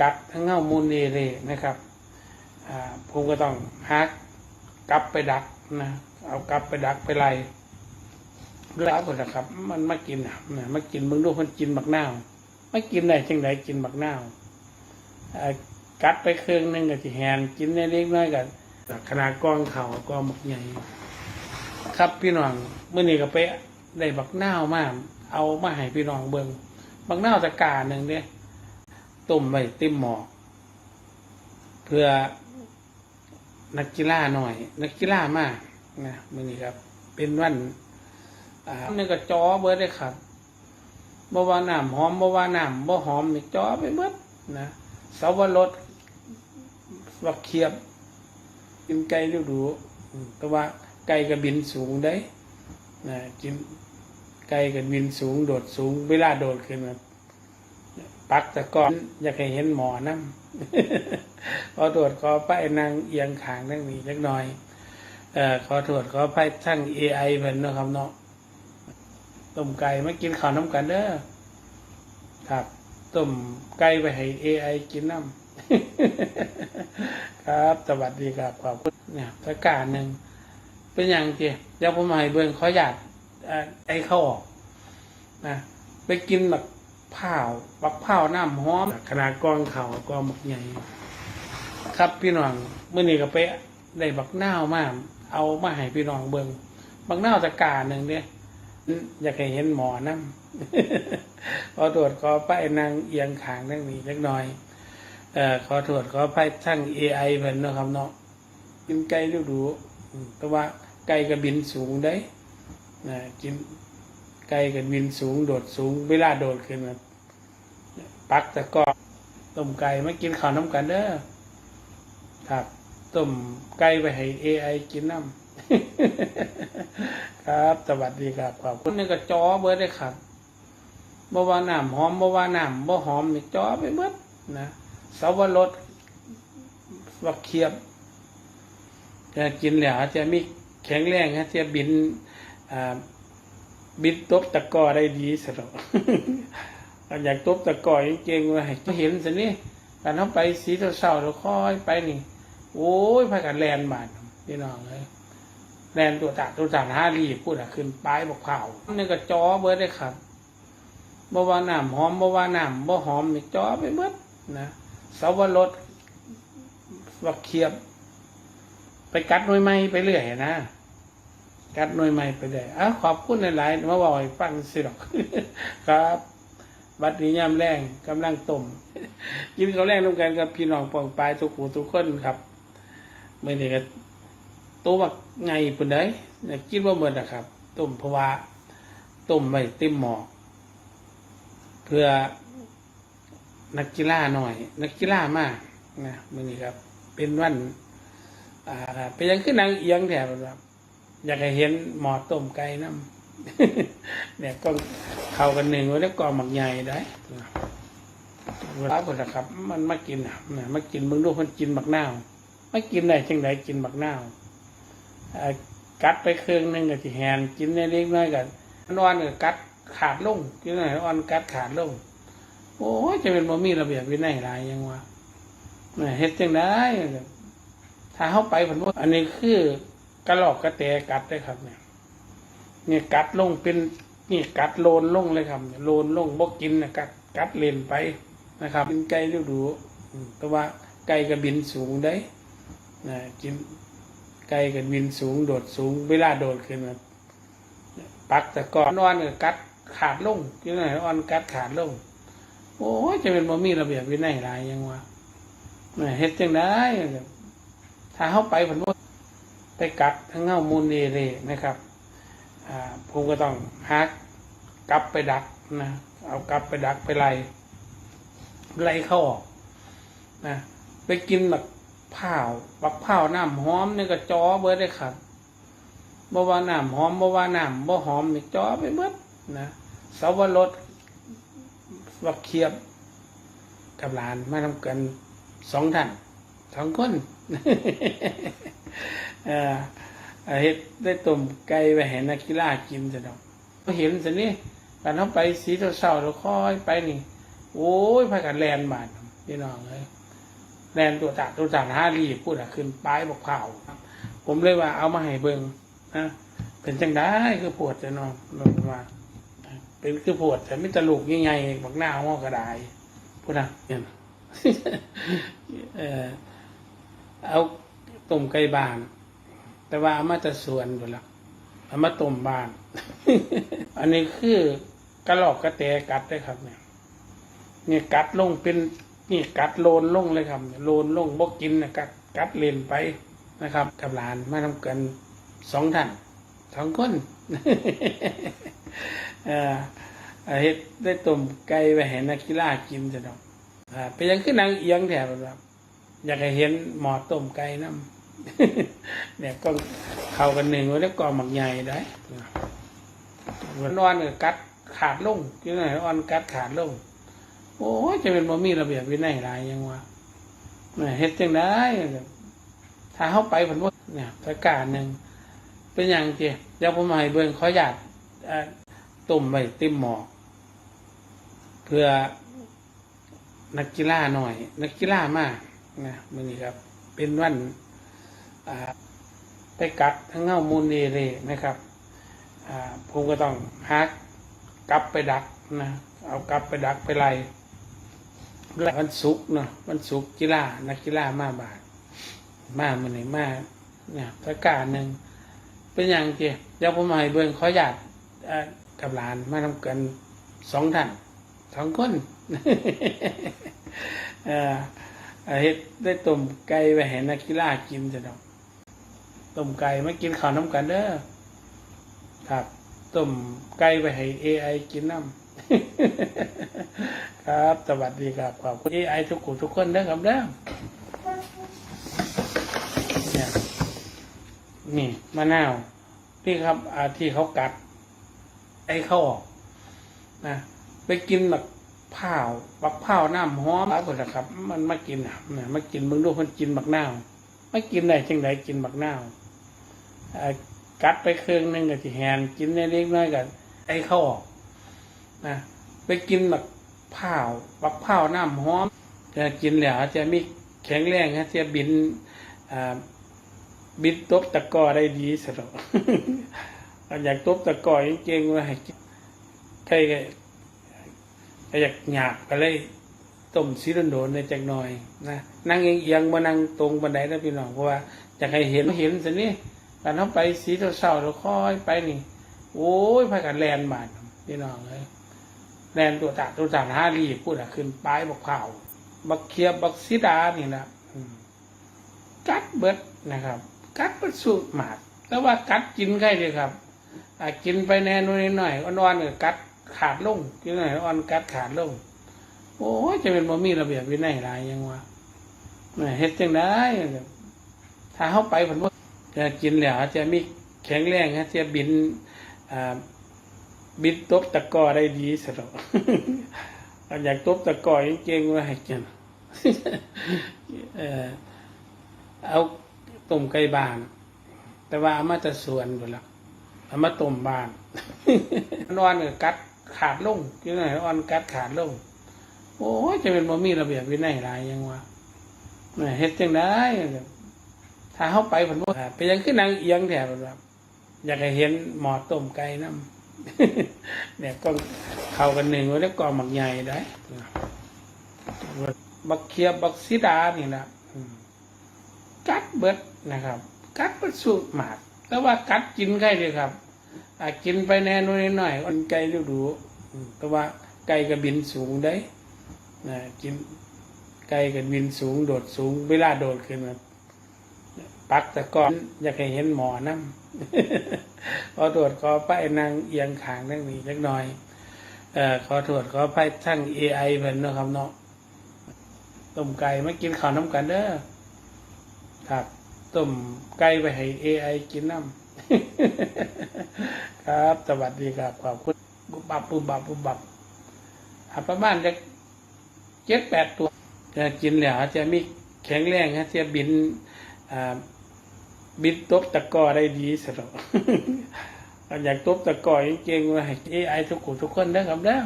กัดทั้งเงามูลเอเรนะครับอ่าผมก็ต้องฮักกลับไปดักนะเอากลับไปดักไปไล่แล้วก็นะครับ มันมากินนะมากินมึงดูมันกินบักหน้าวไม่กินได้จังไดกินบักหนาวอ่ากัดไปเครื่องหนึงก็สิแหนกินได้เล็กน้อยกันขนาดกองเข่ากองบักใหญ่ครับพี่น้องเมื่อนี้ก็ไปได้บักหน้าวมากเอามาให้พี่น้องเบิงบักหน้าวตะกาหนึ่งเนี่ย ต้มไว้เต็มหม้อเพื่อนักกีฬาหน่อย นักกีฬามากนะมื่อนี้ครับ เป็นวันอ่านี่ก็จอเบิร์ดเลยครับบ่ว่าน้ำหอมบ่ว่าน้ำบ่หอมนี่จอไปเบิดนะเสาวรสวักเขียบกินไก่ดูดูแต่ว่าไก่ก็บินสูงได้นะกินไก่ก็บินสูงโดดสูงเวลาโดดขึ้นมา ปักแต่ก่อนอยากให้เห็นหมอนั่ขอโทษขอไปนางเอียงขางนั่งนี้เล็กน้อยเอ่อขอโทษขอไปทั้ง AI เพิ่นเนะครับเนาะต้มไก่มากินข้าวน้ำกันเด้อครับต้มไก่ไปให้ AI กินน้ำครับสวัสดีครับขอบคุณเนี่ยประกาศหนึ่งเป็นอย่างเจียเดี๋ยวผมให้เบิ่งขอหยาดเอ่อไอ้เข้าออกนะไปกินแบบ ผ้าวบักผ้าวน้ำหอมขนาดกองเข่ากองบักใหญ่ครับพี่น้องเมื่อนี้ก็ไปได้บักนาวมาเอามาให้พี่น้องเบิ่งบักนาวตะกร้าหนึ่งเนี่ยอยากให้เห็นหมอนั่ขอตรวจขอไปนางเอียงขางนั่งนี้เล็กน้อยเอ่อขอโทษขอไปทั้ง AI เพิ่นเนาะครับเนาะกินไก่ดูดูๆอืมแต่ว่าไก่ก็บินสูงได้นะกิน ไก่ก็บินสูงโดดสูง เวลาโดดขึ้นมาปักต่ก็ต้มไก่มากินข้าวน้ำกันเด้อครับต้มไก่ไปให้ AI กินน้ำครับ สวัสดีครับขอบคุณนี่ก็จอเบิร์ดเลยครับบ่ว่าน้ำหอมบ่ว่าน้ำบ่หอมนี่จอไปเบิดนะสาวรสวักเขียบจะกินแล้วจะมีแข็งแรงฮะจะบินอ่า บินตบตะกอได้ดีสะดอกอยากตบตะกอเก่งๆว่าให้เห็นสินี่การเข้าไปสีเศร้าๆแล้วค่อยไปนี่ โอ้ยพากันแลนบาดพี่น้องเลยแลนตัวตาตัวตาห้ารีพูดอะขึ้นปลายบอกเผานี่ก็จอเบิร์ดเลยครับบ่ว่าน้ำหอมบ่ว่าน้ำบ่หอมนี่จอไปเบิดนะเสาวรสวักเขียบ ไปกัดน่วยไม้ไปเรื่อยนะ กัดหน่วยไม้ไปเรื่อยอ้าวขอบคุณหลายๆมาบอกให้ฟังสิหรอกครับบัดนี้ยามแรงกำลังต้มกินข้าแรงร่วมกันกับพี่น้องปองปลายทุกหูทุกคนครับเมื่อนี้ก็ตัวบักไงปุ่นได้เนี่ยกินว่าเหมือนนะครับต้มเพราะว่าต้มไว้เต็มหม้อเพื่อนักกีฬาหน่อย นักกีฬามากนะเมื่อนี้ครับ เป็นวันอ่าเป็นยังขึ้นนางเอียงแถบแบบ อยากให้เห็นหมอต้มไก่น้ำเนี่ยก็เข้ากันหนึ่งไว้แล้วก็หมักใหญ่ได้เวลาคนนะครับ มันมากินนะมากินมึงดูมันกินบักนาไม่กินได้จังไดกินบักนาวอ่ากัดไปเครื่องหนึงก็สิแหนกินได้เล็กน้อยกันนอนก็กัดขาดลงกินหน่อยอ่อนกัดขาดลงโอ้จะเป็นบ่มีระเบียบวินัยหลายยังวะเฮ็ดจังได้ถ้าเข้าไปผมว่าอันนี้คือ กระหลอกกระแตกัดได้ครับ เนี่ยเนี่ยกัดลงเป็นนี่กัดโลนลงเลยครับโลนลงบ่กินนะกัดกัดเลนไปนะครับกินไก่ดูดูแต่ว่าไก่ก็บินสูงได้นะกินไก่ก็บินสูงโดดสูงเวลาโดดขึ้นมาปักแต่ก่อนนอนก็กัดขาดลงกินหนอ่อนกัดขาดลงโอ้ยจะเป็นบ่มีระเบียบวินัยหลายยังวะเฮ็ดจังได้ถ้าเข้าไปผมว่า กัดทั้งเงามูลเอเรนะครับอ่าผมก็ต้องฮักกลับไปดักนะเอากลับไปดักไปไล่ไล่เข้าออกนะไปกินแบบผ้าวบักผ้าวน้ำหอมนี่ก็จอเบิดเลยครับบ่ว่าน้ำหอมบ่ว่าน้ำบ่หอมนี่จ้อไปเบิดนะเสาวรสวักเขียบกับหลานมาทำกันสองท่านสองคน เอ่อเฮ็ดได้ต้มไก่ไปให้นักกีฬากินจะดอกเห็นสินี่การเข้าไปสีเศร้าๆแล้วค่อยไปนี่ โอ้ยพากันแลนบาดพี่น้องเลยแลนตัวจากตัวจากห้ารีพูดอะขึ้นป้ายบอกเผาครับผมเลยว่าเอามาให้เบิงนะเป็นจังได้คือปวดจะนอนลงมาเป็นคือปวดแต่ไม่ตลุกยังไงบักหน้าห้อกระไดพูดนะเนี่ยเออเอาต้มไก่บาน แต่ว่าอามาจะสวนอยู่แล้วเอามาต้มบาน อันนี้คือกระหลอกกระแตกัดได้ครับ เนี่ยนี่กัดลงเป็นนี่กัดโลนลงเลยครับโลนลงบกกินนะกัดกัดเลนไปนะครับ กับหลานมาทำกันสองท่านสองคนเอ่อเฮ็ดได้ต้มไก่ไปให้นักกีฬากินจะดอกอ่าเป็นยังขึ้นนางเอียงแถบแบบอยากให้เห็นหมอต้มไก่น้ำ เนี่ยก็เข้ากันหนึ่งแล้วก็หมักใหญ่ได้วนนอนเนี่ยกัดขาดลงที่ไหนอ่อนกัดขาดลง โอ้ยจะเป็นบ่มีระเบียบวินัยหลายยังวะเนี่ยเฮ็ดจังได้ถ้าเข้าไปผมว่าเนี่ยประกาศหนึ่งเป็นอย่างเจียเดี๋ยวผมให้เบิ่งขอหยาดอ่มไว้เต็มหม้อเพื่อนักกีฬาหน่อย นักกีฬามากนะมื้อนี้ครับ เป็นวัน ไปกัดทั้งเงามูลเอเรนะครับอ่าผมก็ต้องฮักกลับไปดักนะเอากลับไปดักไปไล่แล้ววันศุกร์เนาะวันศุกร์กีฬานักกีฬามาบาทมาเมื่อไหร่มาเนี่ยประกาศหนึ่งเป็นอย่างเจียเดี๋ยวผมให้เบิ่งขอหยาดกับหลานมาทำกันสองท่านสองคนเฮ็ดได้ต้มไก่ไปให้นักกีฬากินจะดอก ต้มไก่มากินข้าวน้ำกันเด้อครับต้มไก่ไปให้ AI กินน้ำครับ สวัสดีครับขอบคุณ AI ทุกคนทุกคนเด้อครับเด้อเนี่ยนี่มะนาวที่ครับอาที่เขากัด ไอ้เขาออกนะไปกินแบบผ้าวบักผ้าวน้ำหอมแล้วก็นะครับ มันมากินอะเนี่ยมากินมึงดูมันกินบักนาวไม่กินได้จังไดกินบักนาว กัดไปเครื่องหนึงกับที่แหนกินได้เล็กน้อยกับไอ้เขาออกนะไปกินแบบผ้าวบักผ้าวน้ำหอมจะกินแล้วจะมีแข็งแรงฮะจะบินบินตบตะก้อได้ดีสะดอกอยากตบตะก้อจริงๆว่าให้ใครก็อยากหยาบก็เลยต้มซีรนโดนในจักหน่อยนะนั่งเอียงมานั่งตรงบันไดนะพี่น้องเพราะว่าอยากให้เห็นเห็นสินี่ การเขาไปสีเศร้าๆแล้วค่อยไปนี่ โอ้ยพากันแลนบาดพี่น้องเลยแลนตัวจากตัวจากห้ารีพูดอะขึ้นป้ายบอกเผาบักเคียบบักซิดานี่นะกัดเบิดนะครับ กัดเบิดสูตรหมาดแต่ว่ากัดกินใครเลยครับอะกินไปแน่นนหน่อยอ่อนๆกัดขาดลงกินหน่อยอ่อนกัดขาดลงโอ้ยจะเป็นบ่มีระเบียบวินัยหลายยังวะเฮ็ดจังได้ถ้าเข้าไปผมว่า จะกินแล้วจะมีแข็งแรงฮะจะบินบินตบตะก้อได้ดีสะดอกอยากตบตะกร้อจริงว่าให้กินเอาต้มไก่บาน แต่ว่าอามาจะส่วนอยู่แล้วเอามาต้มบานนอนเนี่ยกัดขาดลงกินหน่อยอ่อนกัดขาดลงโอ้ยจะเป็นบ่มีระเบียบวินัยหลายยังวะเฮ็ดจังได้ ถ้าเข้าไปผมว่าเป็นยังขึ้นนางเอียงแถบแบบอยากให้เห็นหมอต้มไก่น้ำเนี่ยก็เข้ากันหนึ่งไว้แล้วก็หมักใหญ่ได้บักเคียบบักซิดานี่นะกัดเบิดนะครับ กัดเบิดสูตรหมากแต่ว่ากัดกินไก่เลยครับอากินไปแน่นอนหน่อยอันไก่ดูดูแต่ว่าไก่ก็บินสูงได้นะกินไก่ก็บินสูงโดดสูงเวลาโดดขึ้นมา ปักแต่ก่อนอยากให้เห็นหมอน้ำขอตรวจขอไปนางเอียงขางนั่งนี้เล็กน้อยเอ่อขอตรวจขอไปทั้งเอไอเพิ่นเนะครับเนาะต้มไก่มากินข้าวน้ำกันเด้อครับต้มไก่ไปให้เอไอกินน้ำครับสวัสดีครับขอบคุณบุบบับบุบบับบุบบับอะประมาณจะเจ็ดแปดตัวจะกินแล้วจะมีแข็งแรงฮะจะบินอ่า บินตบตะกอได้ดีสะดออยากตบตะกอจริงๆว่าให้เอไอทุกคนทุกคนเด้อครับเด้อ